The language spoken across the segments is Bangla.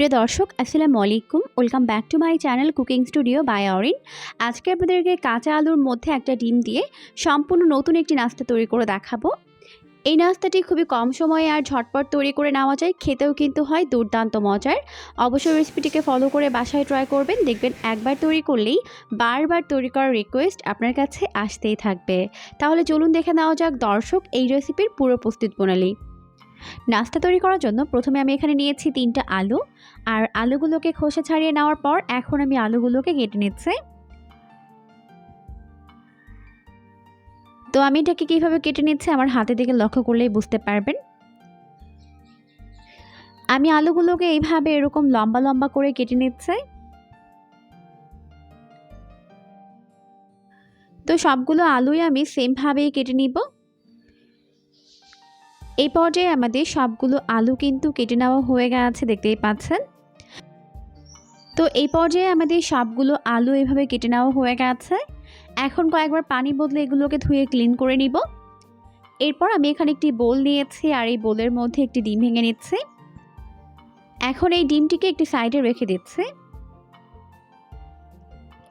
প্রিয় দর্শক, আসসালামু আলাইকুম। Welcome back to my channel cooking studio by Orin আজকে আপনাদেরকে কাঁচা আলুর মধ্যে একটা ডিম দিয়ে সম্পূর্ণ নতুন একটি নাস্তা তৈরি করে দেখাবো। এই নাস্তাটি খুবই কম সময়ে আর ঝটপট তৈরি করে নেওয়া যায়, খেতেও কিন্তু হয় দুর্দান্ত মজার। অবশ্যই রেসিপিটিকে ফলো করে বাসায় ট্রাই করবেন। দেখবেন একবার তৈরি করলেই বারবার তৈরি করার রিকোয়েস্ট আপনার কাছে আসতেই থাকবে। তাহলে চলুন দেখে নেওয়া যাক দর্শক, এই রেসিপির পুরো প্রস্তুত প্রণালী। নাস্তা তৈরি করার জন্য প্রথমে আমি এখানে নিয়েছি তিনটা আলু, আর আলুগুলোকে খোসা ছাড়িয়ে নেওয়ার পর এখন আমি আলুগুলোকে কেটে নিচ্ছি। তো আমি এটাকে কীভাবে কেটে নিচ্ছি আমার হাতে দিকে লক্ষ্য করলেই বুঝতে পারবেন। আমি আলুগুলোকে এইভাবে এরকম লম্বা লম্বা করে কেটে নিচ্ছে। তো সবগুলো আলুই আমি সেমভাবেই কেটে নিব। এই পর্যায়ে আমাদের সবগুলো আলু কিন্তু কেটে নেওয়া হয়ে গেছে, দেখতেই পাচ্ছেন। তো এই পর্যায়ে আমাদের সবগুলো আলু এভাবে কেটে নেওয়া হয়ে গেছে। এখন কয়েকবার পানি বদলে এগুলোকে ধুয়ে ক্লিন করে নিব। এরপর আমি এখানে একটি বোল নিয়েছি আর এই বোলের মধ্যে একটি ডিম ভেঙে নিচ্ছি। এখন এই ডিমটিকে একটি সাইডে রেখে দিচ্ছি।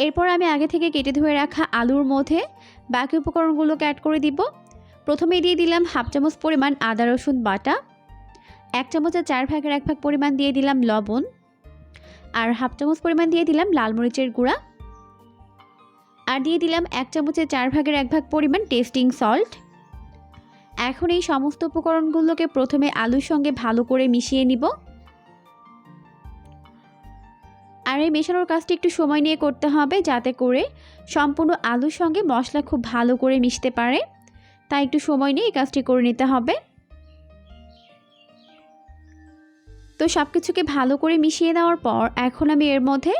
এরপর আমি আগে থেকে কেটে ধুয়ে রাখা আলুর মধ্যে বাকি উপকরণগুলোকে অ্যাড করে দিব। প্রথমে দিয়ে দিলাম হাফ চামচ পরিমাণ আদা, রসুন বাটা, এক চামচের চার ভাগের এক ভাগ পরিমাণ দিয়ে দিলাম লবণ, আর হাফ চামচ পরিমাণ দিয়ে দিলাম লাল মরিচের গুঁড়া, আর দিয়ে দিলাম এক চামচের চার ভাগের এক ভাগ পরিমাণ টেস্টিং সল্ট এখন এই সমস্ত উপকরণগুলোকে প্রথমে আলুর সঙ্গে ভালো করে মিশিয়ে নিব। আর এই মেশানোর কাজটি একটু সময় নিয়ে করতে হবে যাতে করে সম্পূর্ণ আলুর সঙ্গে মশলা খুব ভালো করে মিশতে পারে। তাই একটু সময় নিয়ে এই কাজটি করে নিতে হবে। তো সব কিছুকে ভালো করে মিশিয়ে দেওয়ার পর এখন আমি এর মধ্যে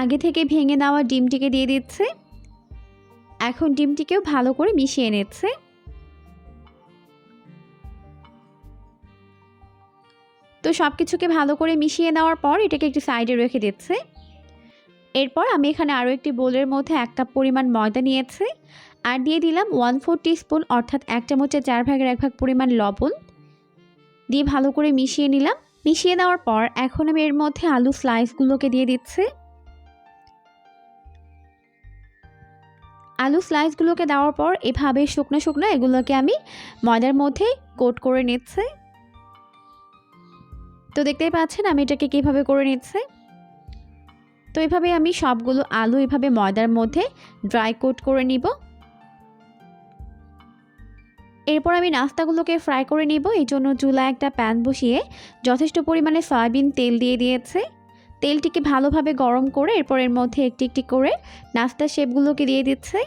আগে থেকে ভেঙে নেওয়া ডিমটিকে দিয়ে দিচ্ছি। এখন ডিমটিকেও ভালো করে মিশিয়ে নিচ্ছে। তো সব কিছুকে ভালো করে মিশিয়ে নেওয়ার পর এটাকে একটু সাইডে রেখে দিচ্ছে। এরপর আমি এখানে আরও একটি বোলের মধ্যে এক কাপ পরিমাণ ময়দা নিয়েছি আর দিয়ে দিলাম ওয়ান ফোর স্পুন অর্থাৎ এক চামচের চার ভাগের এক ভাগ পরিমাণ লবণ। দিয়ে ভালো করে মিশিয়ে নিলাম। মিশিয়ে দেওয়ার পর এখন আমি এর মধ্যে আলু স্লাইসগুলোকে দিয়ে দিচ্ছি। আলু স্লাইসগুলোকে দেওয়ার পর এভাবে শুকনো শুকনো এগুলোকে আমি ময়দার মধ্যে কোট করে নিচ্ছি। তো দেখতেই পাচ্ছেন আমি এটাকে কীভাবে করে নিচ্ছি। তো এভাবে আমি সবগুলো আলু এভাবে ময়দার মধ্যে ড্রাই কোট করে নিব। এরপর আমি নাস্তাগুলোকে ফ্রাই করে নিব। এই জন্য চুলা একটা প্যান বসিয়ে যথেষ্ট পরিমাণে সয়াবিন তেল দিয়ে দিয়েছে। তেলটিকে ভালোভাবে গরম করে এরপর এর মধ্যে একটি একটি করে নাস্তার শেপগুলোকে দিয়ে দিচ্ছে।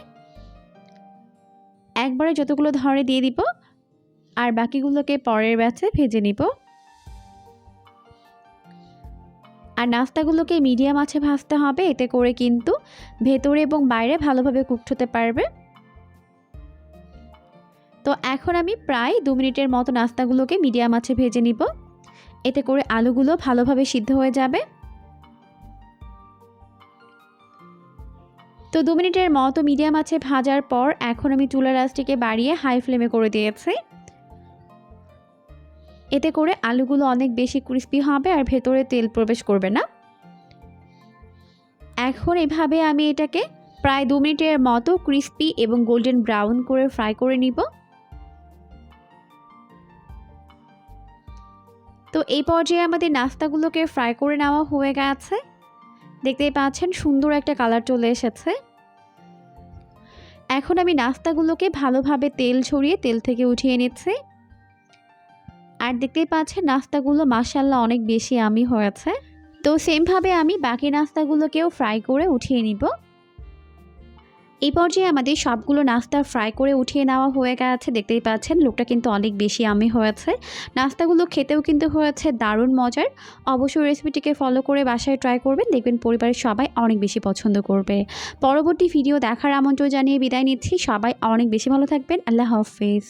একবারে যতগুলো ধরে দিয়ে দিব, আর বাকিগুলোকে পরের ব্যাচে ভেজে নিব। আর নাস্তাগুলোকে মিডিয়াম আছে ভাজতে হবে, এতে করে কিন্তু ভেতরে এবং বাইরে ভালোভাবে কুকড হতে পারবে। তো এখন আমি প্রায় দু মিনিটের মতো নাস্তাগুলোকে মিডিয়াম আছে ভেজে নিব। এতে করে আলুগুলো ভালোভাবে সিদ্ধ হয়ে যাবে। তো দু মিনিটের মতো মিডিয়াম আছে ভাজার পর এখন আমি চুলার আঁচটিকে বাড়িয়ে হাই ফ্লেমে করে দিয়েছি। এতে করে আলুগুলো অনেক বেশি ক্রিস্পি হবে আর ভেতরে তেল প্রবেশ করবে না। এখন এভাবে আমি এটাকে প্রায় দু মিনিটের মতো ক্রিস্পি এবং গোল্ডেন ব্রাউন করে ফ্রাই করে নিব। তো এই পর্যায়ে আমাদের নাস্তাগুলোকে ফ্রাই করে নেওয়া হয়ে গেছে। দেখতেই পাচ্ছেন সুন্দর একটা কালার চলে এসেছে। এখন আমি নাস্তাগুলোকে ভালোভাবে তেল ছড়িয়ে তেল থেকে উঠিয়ে নিচ্ছি। আর দেখতেই পাচ্ছেন নাস্তাগুলো মাসাল্লাহ অনেক বেশি আমি হয়েছে। তো সেমভাবে আমি বাকি নাস্তাগুলোকেও ফ্রাই করে উঠিয়ে নিব। এই পর্যায়ে আমাদের সবগুলো নাস্তা ফ্রাই করে উঠিয়ে নেওয়া হয়ে গেছে। দেখতেই পাচ্ছেন লোকটা কিন্তু অনেক বেশি আমি হয়েছে। নাস্তাগুলো খেতেও কিন্তু হয়েছে দারুণ মজার। অবশ্যই রেসিপিটিকে ফলো করে বাসায় ট্রাই করবেন। দেখবেন পরিবারের সবাই অনেক বেশি পছন্দ করবে। পরবর্তী ভিডিও দেখার আমন্ত্রণ জানিয়ে বিদায় নিচ্ছি। সবাই অনেক বেশি ভালো থাকবেন। আল্লাহ হাফেজ।